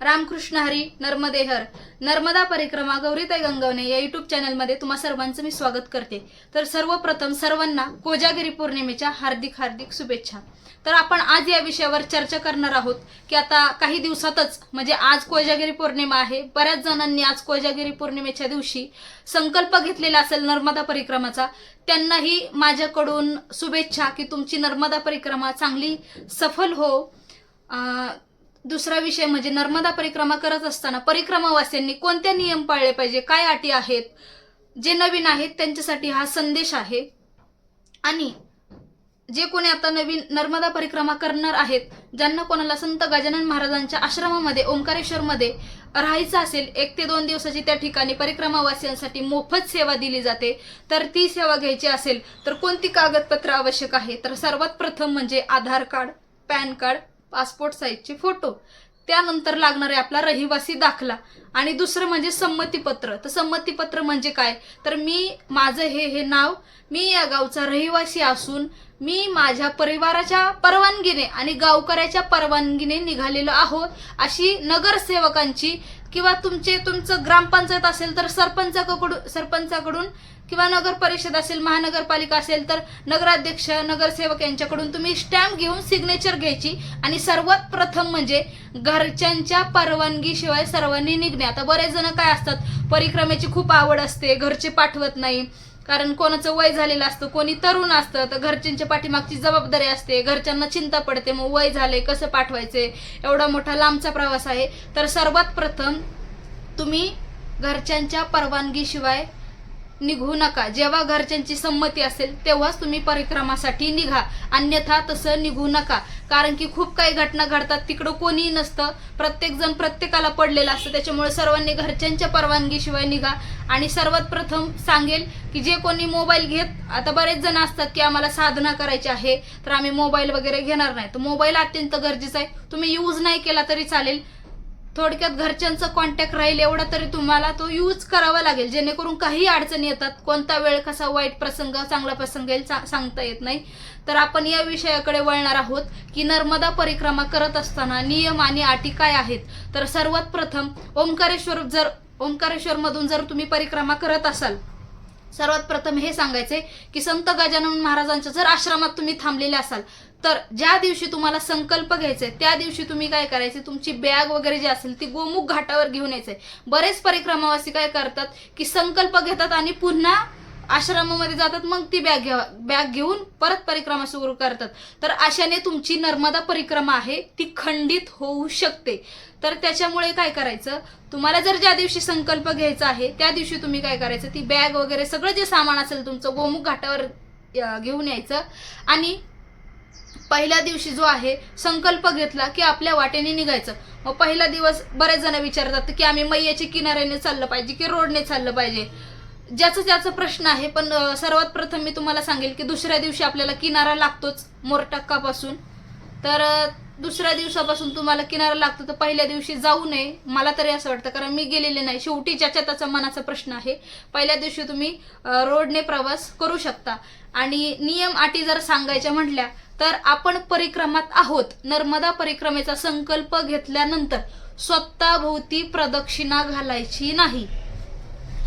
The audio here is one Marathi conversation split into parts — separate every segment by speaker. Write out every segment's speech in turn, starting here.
Speaker 1: रामकृष्ण हरी नर्मदेहर. नर्मदा परिक्रमा गौरीताई गंगवणे या युट्यूब चॅनलमध्ये तुम्हा सर्वांचं मी स्वागत करते. तर सर्वप्रथम सर्वांना कोजागिरी पौर्णिमेच्या हार्दिक हार्दिक शुभेच्छा. तर आपण आज या विषयावर चर्चा करणार आहोत की आता काही दिवसातच म्हणजे आज कोजागिरी पौर्णिमा आहे. बऱ्याच जणांनी आज कोजागिरी पौर्णिमेच्या दिवशी संकल्प घेतलेला असेल नर्मदा परिक्रमाचा. त्यांनाही माझ्याकडून शुभेच्छा की तुमची नर्मदा परिक्रमा चांगली सफल हो. दुसरा विषय म्हणजे नर्मदा परिक्रमा करत असताना परिक्रमावासियांनी कोणते नियम पाळले पाहिजे? काय अटी आहेत? जे नवीन आहेत त्यांच्यासाठी हा संदेश आहे. आणि जे कोणी आता नवीन नर्मदा परिक्रमा करणार आहेत ज्यांना कोणाला संत गजानन महाराजांच्या आश्रमामध्ये ओंकारेश्वरमध्ये राहायचं असेल एक ते दोन दिवसाची त्या ठिकाणी परिक्रमावासियांसाठी मोफत सेवा दिली जाते तर ती सेवा घ्यायची असेल तर कोणती कागदपत्र आवश्यक आहे? तर सर्वात प्रथम म्हणजे Aadhaar card pan card passport साईजचे फोटो. त्यानंतर लागणार आहे आपला रहिवासी दाखला आणि दुसरं म्हणजे संमतीपत्र. तर संमतीपत्र म्हणजे काय? तर मी माझं हे हे नाव मी या गावचा रहिवासी असून मी माझ्या परिवाराच्या परवानगीने आणि गावकऱ्याच्या परवानगीने निघालेलो आहोत अशी नगरसेवकांची किंवा तुमचे तुमचं ग्रामपंचायत असेल तर सरपंचाकडून सरपंचाकडून किंवा नगर परिषद असेल महानगरपालिका असेल तर नगराध्यक्ष नगरसेवक यांच्याकडून तुम्ही स्टॅम्प घेऊन सिग्नेचर घ्यायची. आणि सर्वात प्रथम म्हणजे घरच्यांच्या परवानगीशिवाय सर्वांनी निघणे. आता बरेच जण काय असतात परिक्रमेची खूप आवड असते घरचे पाठवत नाही कारण कोणाचं वय झालेलं असतं कोणी तरुण असतं तर घरच्यांच्या पाठीमागची जबाबदारी असते घरच्यांना चिंता पडते मग वय झाले कसं पाठवायचे? एवढा मोठा लांबचा प्रवास आहे. तर सर्वात प्रथम तुम्ही घरच्यांच्या परवानगीशिवाय निघू नका. जेव्हा घरच्यांची संमती असेल तेव्हाच तुम्ही परिक्रमासाठी निघा. अन्यथा तसं निघू नका. कारण की खूप काही घटना घडतात तिकडं कोणीही नसतं. प्रत्येक जण प्रत्येकाला पडलेलं असतं. त्याच्यामुळे सर्वांनी घरच्यांच्या परवानगीशिवाय निघा. आणि सर्वात प्रथम सांगेल की जे कोणी मोबाईल घेत आता बरेच जण असतात की आम्हाला साधना करायची आहे तर आम्ही मोबाईल वगैरे घेणार नाही. तर मोबाईल अत्यंत गरजेचा आहे. तुम्ही यूज नाही केला तरी चालेल. थोडक्यात घरच्यांचा कॉन्टॅक्ट राहील एवढा तरी तुम्हाला तो यूज करावा लागेल. जेणेकरून काही अडचणी येतात कोणता वेळ कसा वाईट प्रसंग चांगला प्रसंग येईल चा सांगता येत नाही. तर आपण या विषयाकडे वळणार आहोत की नर्मदा परिक्रमा करत असताना नियम आणि अटी काय आहेत? तर सर्वात प्रथम ओंकारेश्वर जर ओंकारेश्वर मधून जर तुम्ही परिक्रमा करत असाल सर्वात प्रथम हे सांगायचे की संत गजानन महाराजांच्या जर आश्रमात तुम्ही थांबलेले असाल तर ज्या दिवशी तुम्हाला संकल्प घ्यायचे त्या दिवशी तुम्ही काय करायचे तुमची बॅग वगैरे जी असेल ती गोमुख घाटावर घेऊन यायचे बरेच परिक्रमावासी काय करतात की संकल्प घेतात आणि पुन्हा आश्रमामध्ये जातात मग ती बॅग घ्या बॅग घेऊन परत परिक्रमा सुरू करतात. तर अशाने तुमची नर्मदा परिक्रमा आहे ती खंडित होऊ शकते. तर त्याच्यामुळे काय करायचं? तुम्हाला जर ज्या दिवशी संकल्प घ्यायचा आहे त्या दिवशी तुम्ही काय करायचं? ती बॅग वगैरे सगळं जे सामान असेल तुमचं गोमुख घाटावर घेऊन यायचं. आणि पहिल्या दिवशी जो आहे संकल्प घेतला की आपल्या वाटेने निघायचं. मग पहिला दिवस बरेच जण विचारतात की आम्ही मैयाच्या किनाऱ्याने चाललं पाहिजे की रोडने चाललं पाहिजे? ज्याचं ज्याचं प्रश्न आहे पण सर्वात प्रथम मी तुम्हाला सांगेल की दुसऱ्या दिवशी आपल्याला किनारा लागतोच मोरटक्कापासून तर दुसऱ्या दिवसापासून तुम्हाला किनारा लागतो तर पहिल्या दिवशी जाऊ नये. मला तरी असं वाटतं कारण मी गेलेले नाही. शेवटी ज्याच्या त्याचा मनाचा प्रश्न आहे. पहिल्या दिवशी तुम्ही रोडने प्रवास करू शकता. आणि नियम अटी जर सांगायच्या म्हटल्या तर आपण परिक्रमात आहोत. नर्मदा परिक्रमेचा संकल्प घेतल्यानंतर स्वतःभोवती प्रदक्षिणा घालायची नाही.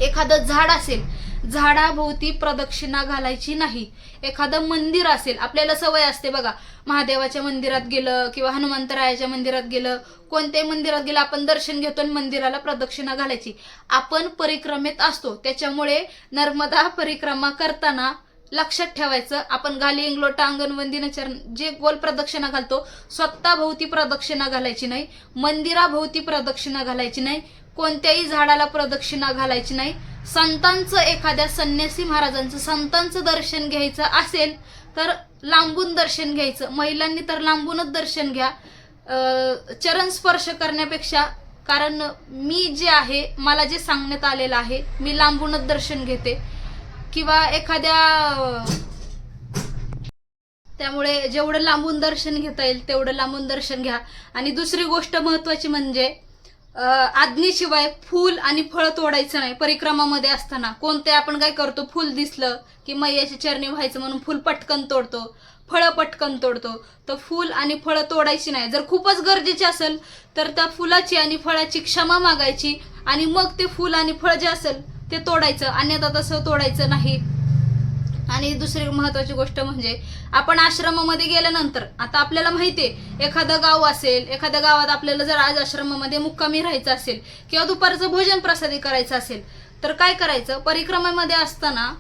Speaker 1: एखादं झाड असेल झाडाभोवती प्रदक्षिणा घालायची नाही. एखादं मंदिर असेल आपल्याला सवय असते बघा महादेवाच्या मंदिरात गेलं किंवा हनुमंतरायाच्या मंदिरात गेलं कोणत्याही मंदिरात गेलं आपण दर्शन घेतो आणि मंदिराला प्रदक्षिणा घालायची. आपण परिक्रमेत असतो त्याच्यामुळे नर्मदा परिक्रमा करताना लक्षात ठेवायचं आपण घाली इंगलोटा अंगणवंदी नचर जे गोल प्रदक्षिणा घालतो स्वतःभोवती प्रदक्षिणा घालायची नाही मंदिराभोवती प्रदक्षिणा घालायची नाही कोणत्याही झाडाला प्रदक्षिणा घालायची नाही. संतांचं एखाद्या संन्यासी महाराजांचं संतांचं दर्शन घ्यायचं असेल तर लांबून दर्शन घ्यायचं. महिलांनी तर लांबूनच दर्शन घ्या. चरण स्पर्श करण्यापेक्षा कारण मी जे आहे मला जे सांगण्यात आलेलं आहे मी लांबूनच दर्शन घेते. किंवा एखाद्या त्यामुळे जेवढं लांबून दर्शन घेता येईल तेवढं लांबून दर्शन घ्या. आणि दुसरी गोष्ट महत्त्वाची म्हणजे आज्ञेशिवाय फूल आणि फळं तोडायचं नाही परिक्रमामध्ये असताना. कोणते आपण काय करतो? फूल दिसलं की मैयाच्या चरणी व्हायचं म्हणून फूल पटकन तोडतो. फळं पटकन तोडतो. तर फूल आणि फळं तोडायची नाही. जर खूपच गरजेची असेल तर त्या फुलाची आणि फळाची क्षमा मागायची आणि मग ते फूल आणि फळ जे असेल ते तोडायचं. अन्यथा तसं तोडायचं नाही. आणि दुसरी महत्वाची गोष्ट म्हणजे आपण आश्रमामध्ये गेल्यानंतर आता आपल्याला माहिती आहे एखादं गाव असेल एखाद्या गावात आपल्याला जर आज आश्रमामध्ये मुक्कामी राहायचं असेल किंवा दुपारचं भोजन प्रसादी करायचं असेल तर काय करायचं? परिक्रमेमध्ये असताना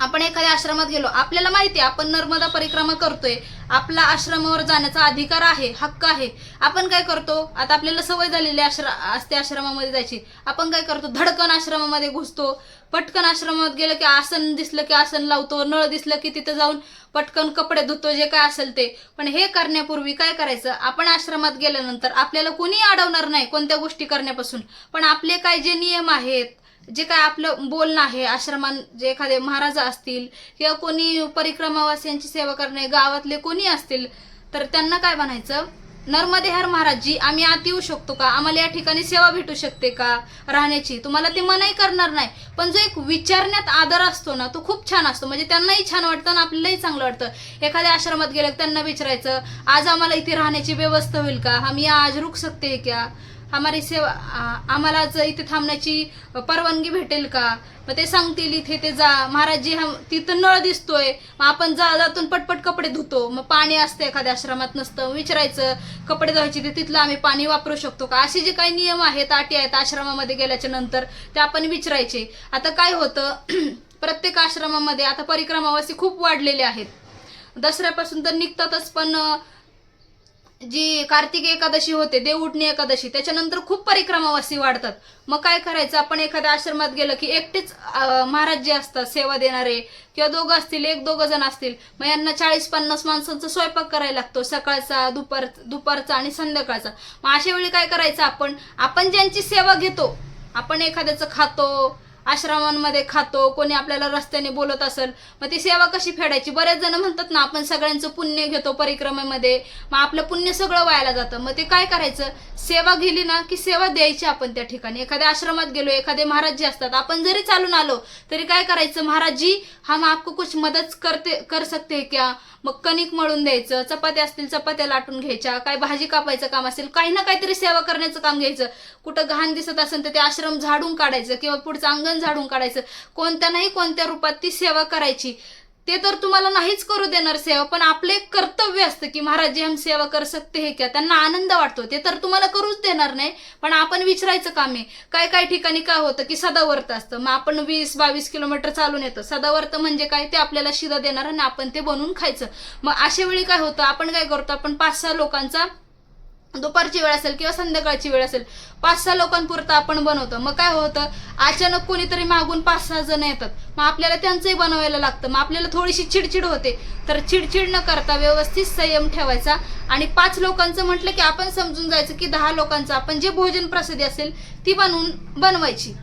Speaker 1: आपण एखाद्या आश्रमात गेलो आपल्याला माहिती आहे आपण नर्मदा परिक्रमा करतोय. आपला आश्रमावर जाण्याचा अधिकार आहे हक्क आहे. आपण काय करतो? आता आपल्याला सवय झालेली आश्र असते आश्रमामध्ये जायची. आपण काय करतो? धडकन आश्रमामध्ये घुसतो. पटकन आश्रमात गेलं की आसन दिसलं की आसन लावतो नळ दिसलं की तिथं जाऊन पटकन कपडे धुतो जे काय असेल ते. पण हे करण्यापूर्वी काय करायचं? आपण आश्रमात गेल्यानंतर आपल्याला कोणी अडवणार नाही कोणत्या गोष्टी करण्यापासून. पण आपले काय जे नियम आहेत जे काय आपलं बोलणं आहे आश्रमात जे एखादे महाराज असतील किंवा कोणी परिक्रमावासियांची सेवा करणे गावातले कोणी असतील तर त्यांना काय म्हणायचं? नर्मदे हर महाराजजी आम्ही आत येऊ शकतो का? आम्हाला या ठिकाणी सेवा भेटू शकते का राहण्याची? तुम्हाला ते मनाही करणार नाही. पण जो एक विचारण्यात आदर असतो ना तो खूप छान असतो. म्हणजे त्यांनाही छान वाटतं आणि आपल्यालाही चांगलं वाटतं. एखाद्या आश्रमात गेलं त्यांना विचारायचं आज आम्हाला इथे राहण्याची व्यवस्था होईल का? आम्ही आज रुक सकते क्या हमारी सेवा आम्हाला जर इथे थांबण्याची परवानगी भेटेल का? मग ते सांगतील इथे ते जा. महाराजजी हम तिथं नळ दिसतोय. मग आपण जा जातून पटपट कपडे धुतो. मग पाणी असतं एखाद्या आश्रमात नसतं. विचारायचं कपडे धुवायचे ते तिथलं आम्ही पाणी वापरू शकतो का? असे जे काही नियम आहेत अटी आहेत आश्रमामध्ये गेल्याच्यानंतर ते आपण विचारायचे. आता काय होतं प्रत्येक आश्रमामध्ये आता परिक्रमावासी खूप वाढलेले आहेत. दसऱ्यापासून तर निघतातच पण जी कार्तिक एकादशी होते देवउठणी एकादशी त्याच्यानंतर खूप परिक्रमावासी वाढतात. मग काय करायचं? आपण एखाद्या आश्रमात गेलं की एकटेच महाराज जे असतात सेवा देणारे किंवा दोघं असतील एक दोघं जण असतील मग यांना चाळीस पन्नास माणसांचा स्वयंपाक करायला लागतो सकाळचा दुपार दुपारचा आणि संध्याकाळचा. मग अशा वेळी काय करायचं आपण? आपण ज्यांची सेवा घेतो आपण एखाद्याचं खातो आश्रमांमध्ये खातो कोणी आपल्याला रस्त्याने बोलत असेल मग ती सेवा कशी फेडायची? बरेच जण म्हणतात ना आपण सगळ्यांचं पुण्य घेतो परिक्रमेमध्ये मग आपलं पुण्य सगळं व्हायला जातं. मग ते काय करायचं? सेवा गेली ना की सेवा द्यायची आपण त्या ठिकाणी. एखाद्या आश्रमात गेलो एखादे महाराज जी असतात आपण जरी चालून आलो तरी काय करायचं? महाराजजी हम आपको कुछ मदत करते कर सकते क्या? मग कणिक मळून द्यायचं चपात्या असतील चपात्या लाटून घ्यायच्या काय भाजी कापायचं काम असेल काही ना काहीतरी सेवा करण्याचं काम घ्यायचं. कुठं घाण दिसत असेल तर ते आश्रम झाडून काढायचं किंवा पुढचं अंगण झाडून काढायचं. कोणत्या नाही कोणत्या रूपात ती सेवा करायची. ते तर तुम्हाला नाहीच करू देणार सेवा पण आपले कर्तव्य असतं की महाराज जी हम सेवा कर सकते हे क्या? त्यांना आनंद वाटतो. ते तर तुम्हाला करूच देणार नाही पण आपण विचारायचं काम आहे. काय काय ठिकाणी काय होतं की सदावर्त असतं. मग आपण वीस बावीस किलोमीटर चालून येतो. सदावर्त म्हणजे काय? ते आपल्याला शिदा देणार आणि आपण ते बनवून खायचं. मग अशा वेळी काय होतं? आपण काय करतो? आपण पाच सहा लोकांचा दुपारची वेळ असेल किंवा संध्याकाळची वेळ असेल पाच सहा लोकांपुरतं आपण बनवतो. मग काय होतं? अचानक कोणीतरी मागून पाच सहा जण येतात. मग आपल्याला त्यांचंही बनवायला लागतं. मग आपल्याला थोडीशी चिडचिड होते. तर चिडचिड न करता व्यवस्थित संयम ठेवायचा आणि पाच लोकांचं म्हटलं की आपण समजून जायचं की दहा लोकांचं आपण जे भोजन प्रसिद्धी असेल ती बनवून बनवायची.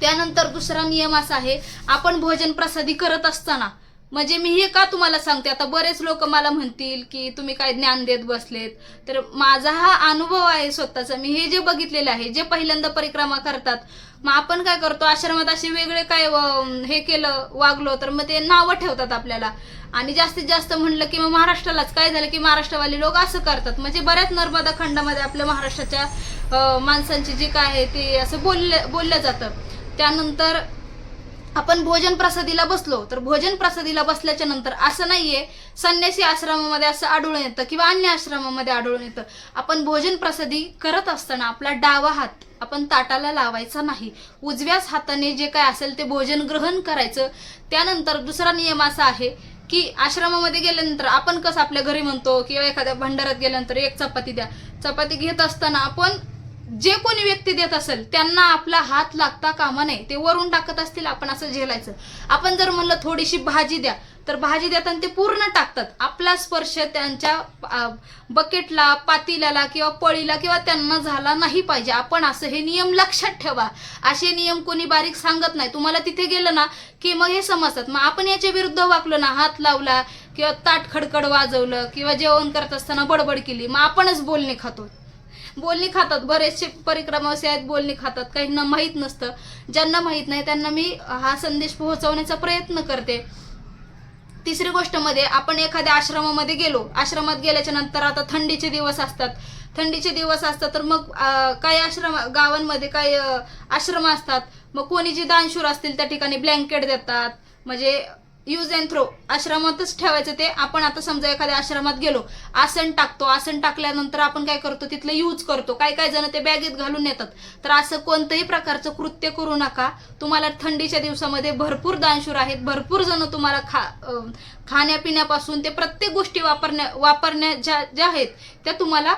Speaker 1: त्यानंतर दुसरा नियम असा आहे आपण भोजन प्रसादी करत असताना म्हणजे मी हे का तुम्हाला सांगते? आता बरेच लोक मला म्हणतील की तुम्ही काय ज्ञान देत बसलेत. तर माझा हा अनुभव आहे स्वतःचा. मी हे जे बघितलेले आहे जे पहिल्यांदा परिक्रमा करतात मग आपण काय करतो? आश्रमात असे वेगळे काय हे केलं वागलो तर मग ते नावं ठेवतात आपल्याला. आणि जास्तीत जास्त म्हणलं की मग महाराष्ट्रालाच. काय झालं की महाराष्ट्रवाले लोक असं करतात. म्हणजे बऱ्याच नर्मदा खंडामध्ये आपल्या महाराष्ट्राच्या माणसांची जी काय आहे ते असं बोललं बोललं जातं. त्यानंतर आपण भोजन प्रसादीला बसलो तर भोजन प्रसादीला बसल्याच्या नंतर असं नाहीये संन्यासी आश्रमामध्ये असं आढळून येतं किंवा अन्य आश्रमामध्ये आढळून येतं. आपण भोजन प्रसादी करत असताना आपला डावा हात आपण ताटाला लावायचा नाही. उजव्याच हाताने जे काय असेल ते भोजन ग्रहण करायचं. त्यानंतर दुसरा नियम असा आहे की आश्रमामध्ये गेल्यानंतर आपण कसं आपल्या घरी म्हणतो किंवा एखाद्या भंडारात गेल्यानंतर एक चपाती द्या. चपाती घेत असताना आपण जे कोणी व्यक्ती देत असेल त्यांना आपला हात लागता कामा नये. ते वरून टाकत असतील आपण असं झेलायचं. आपण जर म्हणलं थोडीशी भाजी द्या तर भाजी देताना ते पूर्ण टाकतात. आपला स्पर्श त्यांच्या बकेटला पातील्याला किंवा पळीला किंवा त्यांना झाला नाही पाहिजे. आपण असं हे नियम लक्षात ठेवा. असे नियम कोणी बारीक सांगत नाही. तुम्हाला तिथे गेलं ना की मग हे समजतात. मग आपण याच्या विरुद्ध वागलो ना हात लावला किंवा ताट खडखड वाजवलं किंवा जेवण करत असताना बडबड केली मग आपणच बोलणे खातो. बोलणी खातात. बरेचसे परिक्रमावासी आहेत बोलणी खातात. काहींना माहीत नसतं. ज्यांना माहीत नाही त्यांना मी हा संदेश पोहोचवण्याचा प्रयत्न करते. तिसरी गोष्टमध्ये आपण एखाद्या आश्रमामध्ये गेलो. आश्रमात गेल्याच्यानंतर आता थंडीचे दिवस असतात. थंडीचे दिवस असतात तर मग काही आश्रम गावांमध्ये काही आश्रम असतात. मग कोणी जे दानशूर असतील त्या ठिकाणी ब्लँकेट देतात. म्हणजे यूज अँड थ्रो आश्रमातच ठेवायचं ते. आपण आता समजा एखाद्या आश्रमात गेलो आसन टाकतो. आसन टाकल्यानंतर आपण काय करतो? तिथलं यूज करतो. काय काय जण ते बॅगेत घालून येतात तर असं कोणतंही प्रकारचं कृत्य करू नका. तुम्हाला थंडीच्या दिवसामध्ये भरपूर दानशूर आहेत. भरपूर जण तुम्हाला खा खाण्यापिण्यापासून ते प्रत्येक गोष्टी वापरण्या वापरण्या ज्या ज्या आहेत त्या तुम्हाला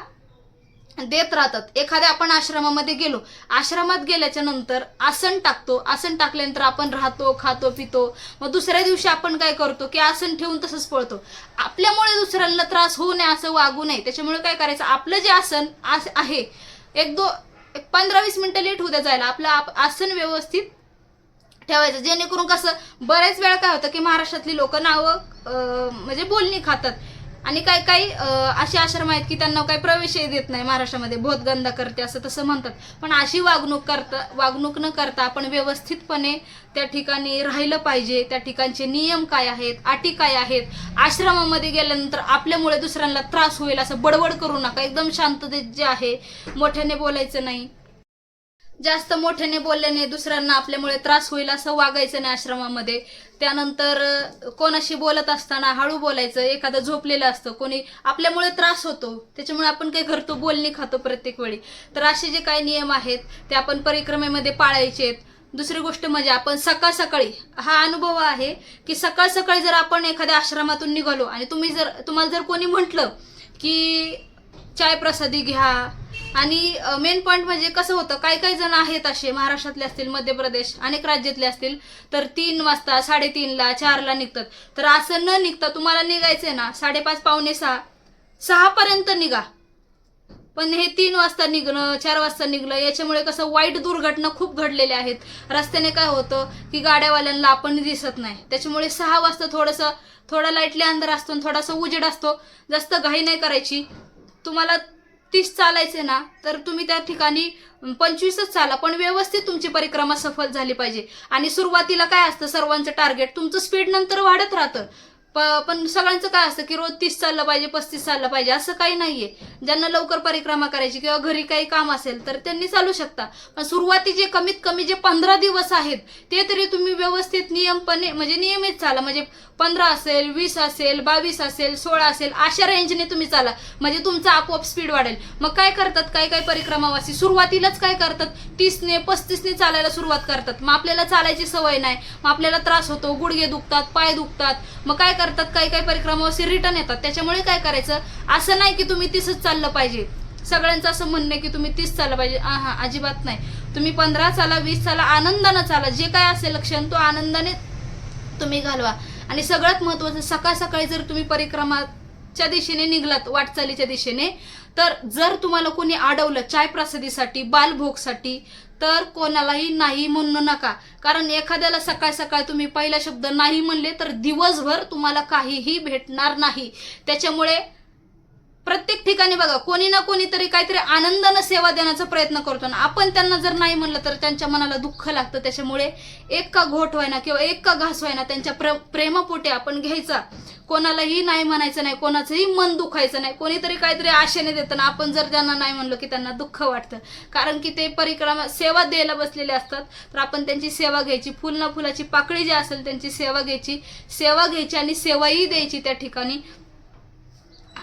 Speaker 1: देत राहतात. एखाद्या आपण आश्रमामध्ये गेलो आश्रमात गेल्याच्यानंतर आसन टाकतो. आसन टाकल्यानंतर आपण राहतो खातो पितो. मग दुसऱ्या दिवशी आपण काय करतो की आसन ठेवून तसंच पळतो. आपल्यामुळे दुसऱ्यांना त्रास होऊ नये असं वागू नये. त्याच्यामुळे काय करायचं? आपलं जे आसन आस आहे एक दो एक पंधरा वीस मिनटं लेट होऊ द्या जायला. आपलं आप- आसन व्यवस्थित ठेवायचं. जेणेकरून कसं बऱ्याच वेळा काय होतं की महाराष्ट्रातली लोक नावं म्हणजे बोलणी खातात. आणि काही काही असे आश्रम आहेत की त्यांना काही प्रवेशही देत नाही. महाराष्ट्रामध्ये बोधगंधा करते असं तसं म्हणतात. पण अशी वागणूक करता वागणूक न करता आपण व्यवस्थितपणे त्या ठिकाणी राहिलं पाहिजे. त्या ठिकाणचे नियम काय आहेत अटी काय आहेत? आश्रमामध्ये गेल्यानंतर आपल्यामुळे दुसऱ्यांना त्रास होईल असं बडबड करू नका. एकदम शांततेत जे आहे मोठ्याने बोलायचं नाही. जास्त मोठ्याने बोलल्याने दुसऱ्यांना आपल्यामुळे त्रास होईल असं वागायचं नाही आश्रमामध्ये. त्यानंतर कोणाशी बोलत असताना हळू बोलायचं एखादं झोपलेलं असतं कोणी आपल्यामुळे त्रास होतो त्याच्यामुळे आपण काही घरतो बोलणी खातो प्रत्येक वेळी. तर असे जे काही नियम आहेत ते आपण परिक्रमेमध्ये पाळायचे आहेत. दुसरी गोष्ट म्हणजे आपण सकाळ सकाळी हा अनुभव आहे की सकाळ सकाळी जर आपण एखाद्या आश्रमातून निघालो आणि तुम्ही जर तुम्हाला जर कोणी म्हटलं की चाय प्रसादी घ्या आणि मेन पॉईंट म्हणजे कसं होतं काही काही जण आहेत असे महाराष्ट्रातले असतील मध्य प्रदेश अनेक राज्यातले असतील तर तीन वाजता साडेतीनला चारला निघतात. तर असं न निघता तुम्हाला निघायचंय ना साडेपाच पावणे सहा सहापर्यंत निघा. पण हे तीन वाजता निघणं चार वाजता निघलं याच्यामुळे कसं वाईट दुर्घटना खूप घडलेल्या आहेत. रस्त्याने काय होतं की गाड्यावाल्यांना आपण दिसत नाही. त्याच्यामुळे सहा वाजता थोडंसं थोडा लाईटली अंधार असतो आणि थोडासा उजेड असतो. जास्त घाई नाही करायची. तुम्हाला तीस चालायचे ना तर तुम्ही त्या ठिकाणी पंचवीसच चाला पण व्यवस्थित तुमची परिक्रमा सफल झाली पाहिजे. आणि सुरुवातीला काय असतं सर्वांचं टार्गेट तुमचं स्पीड नंतर वाढत राहतं. पण सगळ्यांचं काय असतं की रोज तीस चाललं पाहिजे पस्तीस चाललं पाहिजे असं काही नाहीये. ज्यांना लवकर परिक्रमा करायची किंवा घरी काही काम असेल तर त्यांनी चालू शकता. पण सुरुवातीचे कमीत कमी जे पंधरा दिवस आहेत ते तरी तुम्ही व्यवस्थित नियमपणे म्हणजे नियमित चाला. म्हणजे पंधरा असेल वीस असेल बावीस असेल सोळा असेल अशा रेंजने तुम्ही चाला. म्हणजे तुमचा आपोआप स्पीड वाढेल. मग काय करतात? काही काही परिक्रमावासी सुरुवातीलाच काय करतात? तीसने पस्तीसने चालायला सुरुवात करतात. मग आपल्याला चालायची सवय नाही. मग आपल्याला त्रास होतो गुडघे दुखतात पाय दुखतात. मग काय करतात काही काही परिक्रमावरती रिटर्न येतात. त्याच्यामुळे काय करायचं? असं नाही की तुम्ही तीसच चाललं पाहिजे. सगळ्यांचं असं म्हणणं आहे की तुम्ही तीस चाललं पाहिजे. हा अजिबात नाही. तुम्ही पंधरा चाला वीस चाला आनंदानं चाला. जे काय असेल लक्षण तो आनंदाने तुम्ही घालवा. आणि सगळ्यात महत्वाचं सकाळ सकाळी जर तुम्ही परिक्रमाच्या दिशेने निघलात वाटचालीच्या दिशेने तर जर तुम्हाला कोणी अडवलं चाय प्रसादीसाठी बालभोगसाठी तर कोणालाही नाही म्हणू नका. कारण एखाद्याला सकाळ सकाळ तुम्ही पहिला शब्द नाही म्हणले तर दिवसभर तुम्हाला काहीही भेटणार नाही. त्याच्यामुळे प्रत्येक ठिकाणी बघा कोणी ना कोणीतरी काहीतरी आनंदानं सेवा देण्याचा प्रयत्न करतो ना. आपण त्यांना जर नाही म्हणलं तर त्यांच्या मनाला दुःख लागतं. त्याच्यामुळे एक का घोट व्हायना किंवा एक का घास व्हायना त्यांच्या प्र प्रेमापोटी आपण घ्यायचा. कोणालाही नाही म्हणायचं नाही कोणाचंही मन दुखायचं नाही. कोणीतरी काहीतरी आशेने देतं ना. आपण जर त्यांना नाही म्हणलो की त्यांना दुःख वाटतं. कारण की ते परिक्रमा सेवा द्यायला बसलेले असतात. तर आपण त्यांची सेवा घ्यायची. फुल ना फुलाची पाकळी जी असेल त्यांची सेवा घ्यायची. सेवा घ्यायची आणि सेवाही द्यायची त्या ठिकाणी.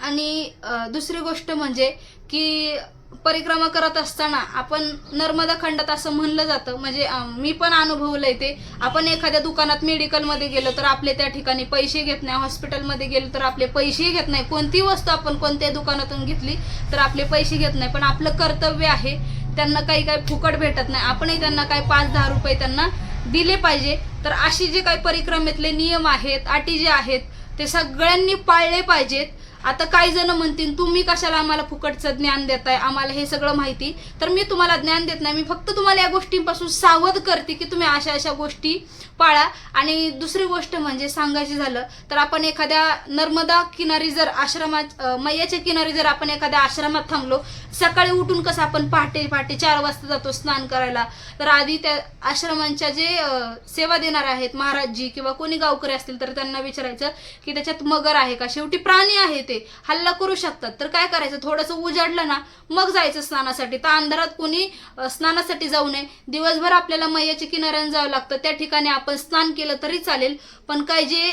Speaker 1: आणि दुसरी गोष्ट म्हणजे की परिक्रमा करत असताना आपण नर्मदा खंडात असं म्हणलं जातं म्हणजे मी पण अनुभवलंय ते. आपण एखाद्या दुकानात मेडिकलमध्ये गेलो तर आपले त्या ठिकाणी पैसे घेत नाही हॉस्पिटलमध्ये गेलो तर आपले पैसेही घेत नाही. कोणती वस्तू आपण कोणत्या दुकानातून घेतली तर आपले पैसे घेत नाही. पण आपलं कर्तव्य आहे त्यांना काही काही फुकट भेटत नाही. आपणही त्यांना काही पाच दहा रुपये त्यांना दिले पाहिजे. तर अशी जे काही परिक्रमेतले नियम आहेत अटी जे आहेत ते सगळ्यांनी पाळले पाहिजेत. आता काही जण म्हणतील तुम्ही कशाला आम्हाला फुकटचं ज्ञान देताय? आम्हाला हे सगळं माहिती. तर मी तुम्हाला ज्ञान देत नाही. मी फक्त तुम्हाला या गोष्टींपासून सावध करते की तुम्ही अशा अशा गोष्टी पाळा. आणि दुसरी गोष्ट म्हणजे सांगायची झालं तर आपण एखाद्या नर्मदा किनारी जर आश्रमात मैयाच्या किनारी जर आपण एखाद्या आश्रमात थांबलो सकाळी उठून कसं आपण पहाटे पहाटे चार वाजता जातो स्नान करायला. तर आधी त्या आश्रमांच्या जे सेवा देणार आहेत महाराजजी किंवा कोणी गावकरी असतील तर त्यांना विचारायचं की त्याच्यात मगर आहे का? शेवटी प्राणी आहे ते हल्ला करू शकतात. तर काय करायचं? थोडंसं उजाडलं ना मग जायचं स्नानासाठी. तर अंधारात कोणी स्नानासाठी जाऊ नये. दिवसभर आपल्याला मैयाच्या किनाऱ्यानं जावं लागतं. त्या ठिकाणी आपण स्नान केलं तरी चालेल. पण काय जे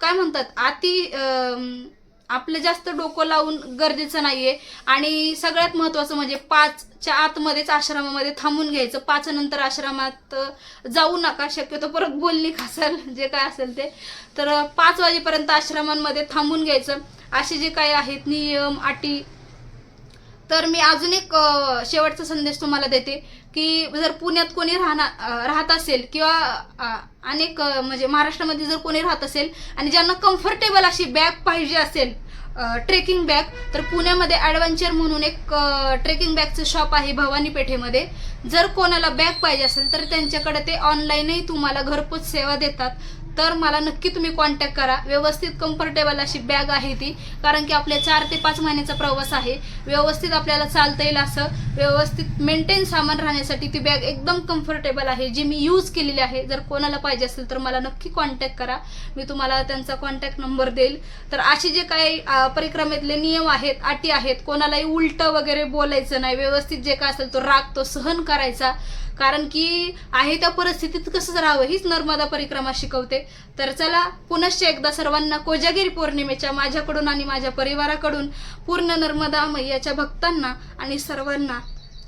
Speaker 1: काय म्हणतात? अति आपलं जास्त डोकं लावून गरजेचं नाहीये. आणि सगळ्यात महत्वाचं म्हणजे पाचच्या आतमध्येच आश्रमामध्ये थांबून घ्यायचं. पाच नंतर आश्रमात जाऊ नका. शक्यतो परत बोलणी खासाल जे काय असेल ते. तर पाच वाजेपर्यंत आश्रमांमध्ये थांबून घ्यायचं. असे जे काही आहेत नियम अटी तर मी अजून एक शेवटचा संदेश तुम्हाला देते की जर पुण्यात कोणी राहणार राहत असेल किंवा अनेक म्हणजे महाराष्ट्रामध्ये जर कोणी राहत असेल आणि ज्यांना कम्फर्टेबल अशी बॅग पाहिजे असेल ट्रेकिंग बॅग तर पुण्यामध्ये ॲडव्हेंचर म्हणून एक ट्रेकिंग बॅगचं शॉप आहे भवानी पेठेमध्ये. जर कोणाला बॅग पाहिजे असेल तर त्यांच्याकडे ते ऑनलाईनही तुम्हाला घरपोच सेवा देतात. तर मला नक्की तुम्ही कॉन्टॅक्ट करा. व्यवस्थित कम्फर्टेबल अशी बॅग आहे ती. कारण की आपल्या चार ते पाच महिन्याचा प्रवास आहे. व्यवस्थित आपल्याला चालता येईल असं. व्यवस्थित मेंटेन सामान राहण्यासाठी ती बॅग एकदम कम्फर्टेबल आहे. जी मी यूज केलेली आहे. जर कोणाला पाहिजे असेल तर मला नक्की कॉन्टॅक्ट करा. मी तुम्हाला त्यांचा कॉन्टॅक्ट नंबर देईल. तर असे जे काही परिक्रमेतले नियम आहेत अटी आहेत कोणालाही उलटं वगैरे बोलायचं नाही. व्यवस्थित जे काय असेल तो राग तो सहन करायचा. कारण की आहे त्या परिस्थितीत कसं राहावं? हीच नर्मदा परिक्रमा शिकवते. तर चला पुनश्च एकदा सर्वांना कोजागिरी पौर्णिमेच्या माझ्याकडून आणि माझ्या परिवाराकडून पूर्ण नर्मदा मैयाच्या भक्तांना आणि सर्वांना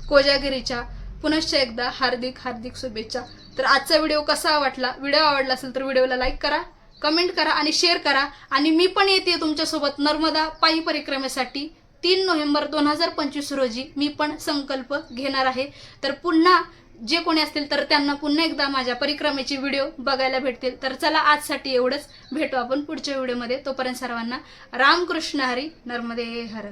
Speaker 1: कोजागिरीच्या पुनश्च एकदा हार्दिक हार्दिक शुभेच्छा. तर आजचा व्हिडिओ कसा वाटला? व्हिडिओ आवडला असेल तर व्हिडिओला लाईक करा कमेंट करा आणि शेअर करा. आणि मी पण येते तुमच्यासोबत नर्मदा पायी परिक्रमेसाठी. तीन नोव्हेंबर दोन हजार पंचवीस रोजी मी पण संकल्प घेणार आहे. तर पुन्हा जे कोणी असतील तर त्यांना पुन्हा एकदा माझ्या परिक्रमेचे व्हिडिओ बघायला भेटतील. तर चला आजसाठी एवढंच. भेटू आपण पुढच्या व्हिडिओमध्ये. तोपर्यंत सर्वांना रामकृष्ण हरी. नर्मदे हर.